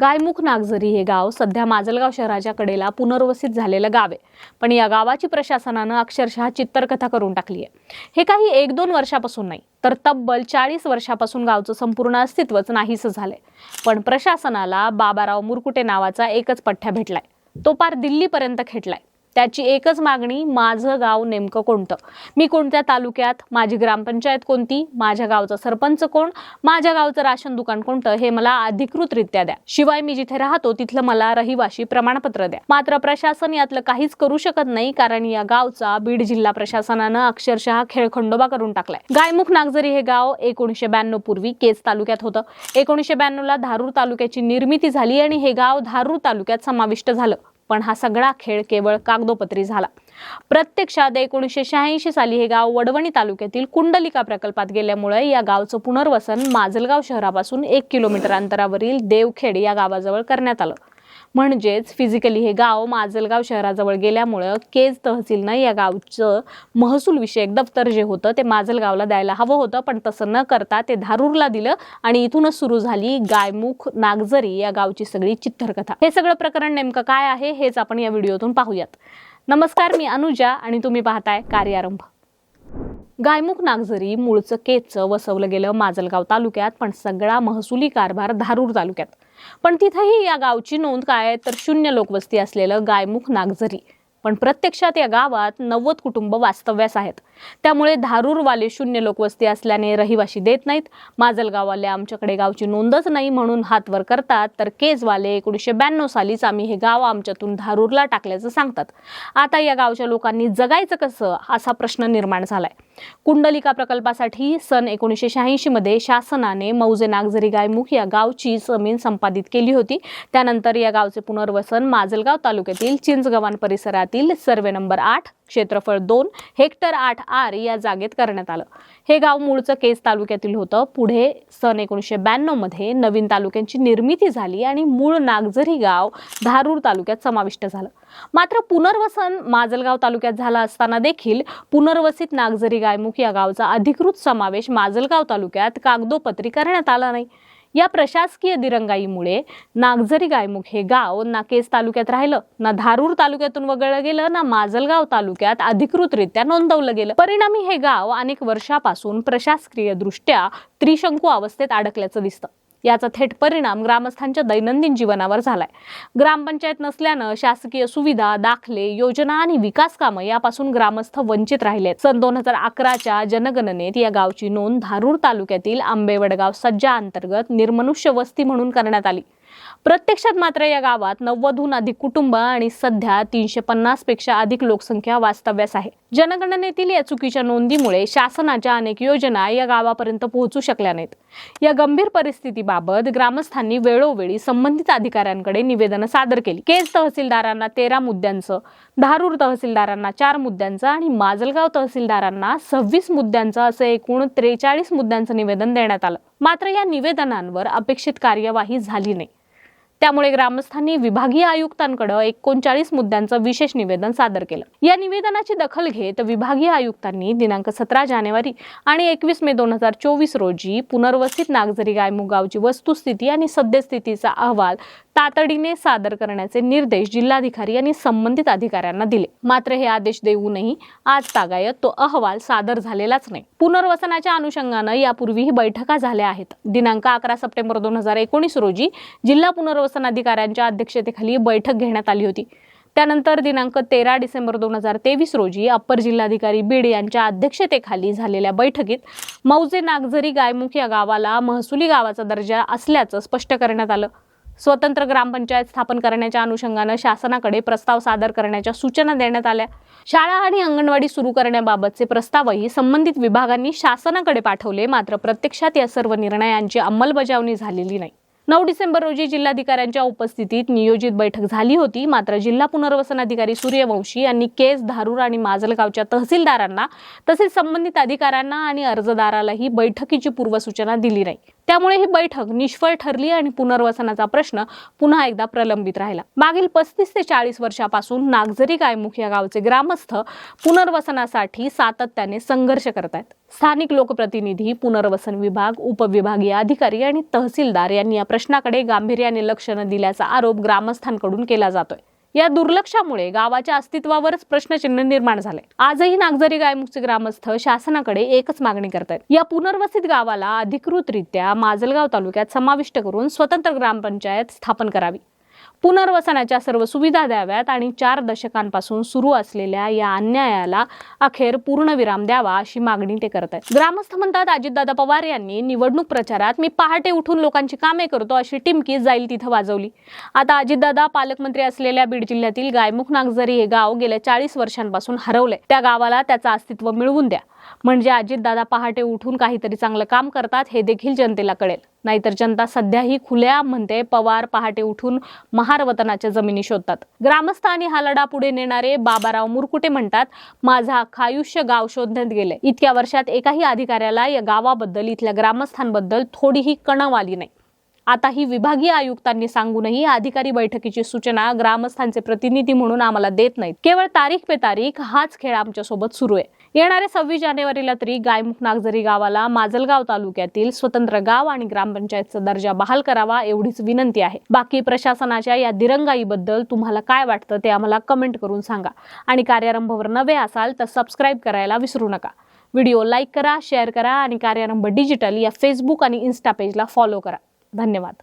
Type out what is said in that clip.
गायमुख नागझरी हे गाव सध्या माजलगाव शहराच्या कडेला पुनर्वसित झालेलं गाव आहे. पण या गावाची प्रशासनानं अक्षरशः चित्तरकथा करून टाकली आहे. हे काही एक दोन वर्षापासून नाही तर तब्बल चाळीस वर्षापासून गावचं संपूर्ण अस्तित्वच नाहीसं झालंय. पण प्रशासनाला बाबाराव मुरकुटे नावाचा एकच पठ्ठ्या भेटलाय. तो पार दिल्लीपर्यंत खेटलाय. त्याची एकच मागणी माझं गाव नेमकं कोणतं? मी कोणत्या तालुक्यात माझी ग्रामपंचायत कोणती माझ्या गावचा सरपंच कोण माझ्या गावचं राशन दुकान कोणतं हे मला अधिकृतरित्या द्या. शिवाय मी जिथे राहतो तिथलं मला रहिवाशी प्रमाणपत्र द्या. मात्र प्रशासन यातलं काहीच करू शकत नाही कारण या गावचा बीड जिल्हा प्रशासनानं अक्षरशः खेळखंडोबा करून टाकलाय. गायमुख नागझरी हे गाव एकोणीशे ब्याण्णव पूर्वी केज तालुक्यात होतं. एकोणीसशे ब्याण्णव ला धारूर तालुक्याची निर्मिती झाली आणि हे गाव धारूर तालुक्यात समाविष्ट झालं. पण हा सगळा खेळ केवळ कागदोपत्री झाला. प्रत्यक्षात एकोणीसशे शहाऐंशी साली हे गाव वडवणी तालुक्यातील कुंडलिका प्रकल्पात गेल्यामुळे या गावचं पुनर्वसन माजलगाव शहरापासून एक किलोमीटर अंतरावरील देवखेड या गावाजवळ करण्यात आलं. म्हणजेच फिजिकली हे गाव माजलगाव शहराजवळ गेल्यामुळं केज तहसीलनं या गावचं महसूल विषयक दफ्तर जे होतं ते माजलगावला द्यायला हवं होतं पण तसं न करता ते धारूरला दिलं आणि इथूनच सुरू झाली गायमुख नागझरी या गावची सगळी चित्तरकथा. हे सगळं प्रकरण नेमकं काय आहे हेच आपण या व्हिडिओतून पाहूयात. नमस्कार मी अनुजा आणि तुम्ही पाहताय कार्यारंभ गायमुख नागझरी मूळचं केजचं वसवलं गेलं माजलगाव तालुक्यात पण सगळा महसुली कारभार धारूर तालुक्यात. पण तिथेही या गावची नोंद काय आहे? तर शून्य लोकवस्ती असलेलं गायमुख नागझरी. पण प्रत्यक्षात या गावात नव्वद कुटुंब वास्तव्यास आहेत. त्यामुळे धारूरवाले शून्य लोकवस्ती असल्याने रहिवाशी देत नाहीत. माजलगाववाले आमच्याकडे गावची नोंदच नाही म्हणून हात वर करतात. तर केजवाले एकोणीसशे ब्याण्णव सालीच आम्ही हे गाव आमच्यातून धारूरला टाकल्याचं सांगतात. आता या गावच्या लोकांनी जगायचं कसं? असा प्रश्न निर्माण झालाय. कुंडलिका प्रकल्पासाठी सन एकोणीसशे शहाऐंशीमध्ये शासनाने मौजे नागझरी गायमुख या गावची जमीन संपादित केली होती. त्यानंतर या गावचे पुनर्वसन माजलगाव तालुक्यातील चिंचगव्हाण परिसरातील सर्वे नंबर आठ क्षेत्रफळ दोन हेक्टर आठ आर या जागेत करण्यात आलं. हे गाव मूळचं केस तालुक्यातील होतं. पुढे सन एकोणीसशे ब्याण्णवमध्ये नवीन तालुक्यांची निर्मिती झाली आणि मूळ नागझरी गाव धारूर तालुक्यात समाविष्ट झालं. मात्र पुनर्वसन माजलगाव तालुक्यात झाला असताना देखील पुनर्वसित नागझरी गायमुख या गावचा अधिकृत समावेश माजलगाव तालुक्यात कागदोपत्री करण्यात आला नाही. या प्रशासकीय दिरंगाईमुळे नागझरी गायमुख हे गाव ना केस तालुक्यात राहिलं ना धारूर तालुक्यातून वगळलं गेलं ना माजलगाव तालुक्यात अधिकृतरित्या नोंदवलं गेलं. परिणामी हे गाव अनेक वर्षापासून प्रशासकीय दृष्ट्या त्रिशंकू अवस्थेत अडकल्याचं दिसतं. याचा थेट परिणाम ग्रामस्थांच्या दैनंदिन जीवनावर झालाय. ग्रामपंचायत नसल्यानं शासकीय सुविधा दाखले योजना आणि विकास कामं यापासून ग्रामस्थ वंचित राहिले सन दोन हजार अकराच्या जनगणनेत या गावची नोंद धारूर तालुक्यातील आंबेवडगाव सज्जा अंतर्गत निर्मनुष्य वस्ती म्हणून करण्यात आली. प्रत्यक्षात मात्र या गावात नव्वदहून अधिक कुटुंब आणि सध्या तीनशे पन्नासपेक्षा अधिक लोकसंख्या वास्तव्यास आहे. जनगणनेतील या चुकीच्या नोंदीमुळे शासनाच्या अनेक योजना या गावापर्यंत पोहोचू शकल्या नाहीत. या गंभीर परिस्थितीबाबत ग्रामस्थांनी वेळोवेळी संबंधित अधिकाऱ्यांकडे निवेदन सादर केली. केज तहसीलदारांना तेरा मुद्द्यांचं धारूर तहसीलदारांना चार मुद्द्यांचं आणि माजलगाव तहसीलदारांना सव्वीस मुद्द्यांचं असं एकूण त्रेचाळीस मुद्द्यांचं निवेदन देण्यात आलं. मात्र या निवेदनांवर अपेक्षित कार्यवाही झाली नाही. त्यामुळे ग्रामस्थांनी विभागीय आयुक्तांकडे एकोणचाळीस मुद्द्यांचं विशेष निवेदन सादर केलं. या निवेदनाची दखल घेत विभागीय आयुक्तांनी दिनांक सतरा जानेवारी आणि एकवीस मे दोन हजार चोवीस रोजी पुनर्वसित नागझरी गायमुख गावची वस्तुस्थिती आणि सद्यस्थितीचा अहवाल तातडीने सादर करण्याचे निर्देश जिल्हाधिकारी यांनी संबंधित अधिकाऱ्यांना दिले. मात्र हे आदेश देऊनही आज तागायत तो अहवाल सादर झालेलाच नाही. पुनर्वसनाच्या अनुषंगानं यापूर्वीही बैठका झाल्या आहेत. दिनांक अकरा सप्टेंबर दोन हजार एकोणीस रोजी जिल्हा पुनर्वसन अधिकाऱ्यांच्या अध्यक्षतेखाली बैठक घेण्यात आली होती. त्यानंतर दिनांक तेरा डिसेंबर दोन हजार तेवीस रोजी अप्पर जिल्हाधिकारी बीड यांच्या अध्यक्षतेखाली झालेल्या बैठकीत मौजे नागझरी गायमुख या गावाला महसुली गावाचा दर्जा असल्याचं स्पष्ट करण्यात आलं. स्वतंत्र ग्रामपंचायत स्थापन करण्याच्या अनुषंगानं शासनाकडे प्रस्ताव सादर करण्याच्या सूचना देण्यात आल्या. शाळा आणि अंगणवाडी सुरू करण्याबाबतचे प्रस्तावही संबंधित विभागांनी शासनाकडे पाठवले मात्र प्रत्यक्षात या सर्व निर्णयांची अंमलबजावणी झालेली नाही. नऊ डिसेंबर रोजी जिल्हाधिकाऱ्यांच्या उपस्थितीत नियोजित बैठक झाली होती मात्र जिल्हा पुनर्वसन अधिकारी सूर्यवंशी यांनी केस धारूर आणि माजलगावच्या तहसीलदारांना तसेच संबंधित अधिकाऱ्यांना आणि अर्जदारालाही बैठकीची पूर्वसूचना दिली नाही. त्यामुळे ही बैठक निष्फळ ठरली आणि पुनर्वसनाचा प्रश्न पुन्हा एकदा प्रलंबित राहिला. मागील पस्तीस ते चाळीस वर्षापासून नागझरी गायमुख या गावचे ग्रामस्थ पुनर्वसनासाठी सातत्याने संघर्ष करत आहेत स्थानिक लोकप्रतिनिधी पुनर्वसन विभाग उपविभागीय अधिकारी आणि तहसीलदार यांनी या प्रश्नाकडे गांभीर्याने लक्ष न दिल्याचा आरोप ग्रामस्थांकडून केला जातोय. या दुर्लक्षामुळे गावाच्या अस्तित्वावरच प्रश्नचिन्ह निर्माण झाले. आजही नागझरी गायमुखचे ग्रामस्थ शासनाकडे एकच मागणी करतात या पुनर्वसित गावाला अधिकृतरित्या माजलगाव तालुक्यात समाविष्ट करून स्वतंत्र ग्रामपंचायत स्थापन करावी. पुनर्वसनाच्या सर्व सुविधा द्याव्यात आणि चार दशकांपासून सुरू असलेल्या या अन्यायाला अखेर पूर्णविराम द्यावा अशी मागणी ते करत आहेत. ग्रामस्थ म्हणतात अजितदादा पवार यांनी निवडणूक प्रचारात मी पहाटे उठून लोकांची कामे करतो अशी टिमकी जाईल तिथं वाजवली. आता अजितदादा पालकमंत्री असलेल्या बीड जिल्ह्यातील गायमुख नागझरी हे गाव गेल्या चाळीस वर्षांपासून हरवलंय. त्या गावाला त्याचं अस्तित्व मिळवून द्या. म्हणजे अजितदादा पहाटे उठून काहीतरी चांगलं काम करतात हे देखील जनतेला कळेल. नाहीतर जनता सध्याही खुल्या म्हणते पवार पहाटे उठून महारवतनाच्या जमिनी शोधतात. ग्रामस्थ आणि हा लढा पुढे नेणारे बाबाराव मुरकुटे म्हणतात माझं अख्खा आयुष्य गाव शोधण्यात गेले इतक्या वर्षात एकाही अधिकाऱ्याला या गावाबद्दल इथल्या ग्रामस्थांबद्दल थोडीही कणव आली नाही. आता ही विभागीय आयुक्तांनी सांगूनही अधिकारी बैठकीची सूचना ग्रामस्थांचे प्रतिनिधी म्हणून आम्हाला देत नाहीत. केवळ तारीख पे तारीख हाच खेळ आमच्यासोबत सुरू आहे. येणाऱ्या सव्वीस जानेवारीला तरी गायमुख नागझरी गावाला माजलगाव तालुक्यातील स्वतंत्र गाव आणि ग्रामपंचायतचा दर्जा बहाल करावा एवढीच विनंती आहे. बाकी प्रशासनाच्या या दिरंगाईबद्दल तुम्हाला काय वाटतं ते आम्हाला कमेंट करून सांगा. आणि कार्यारंभवर नवे असाल तर सबस्क्राईब करायला विसरू नका. व्हिडिओ लाईक करा शेअर करा आणि कार्यारंभ डिजिटल या फेसबुक आणि इन्स्टा पेजला फॉलो करा. धन्यवाद.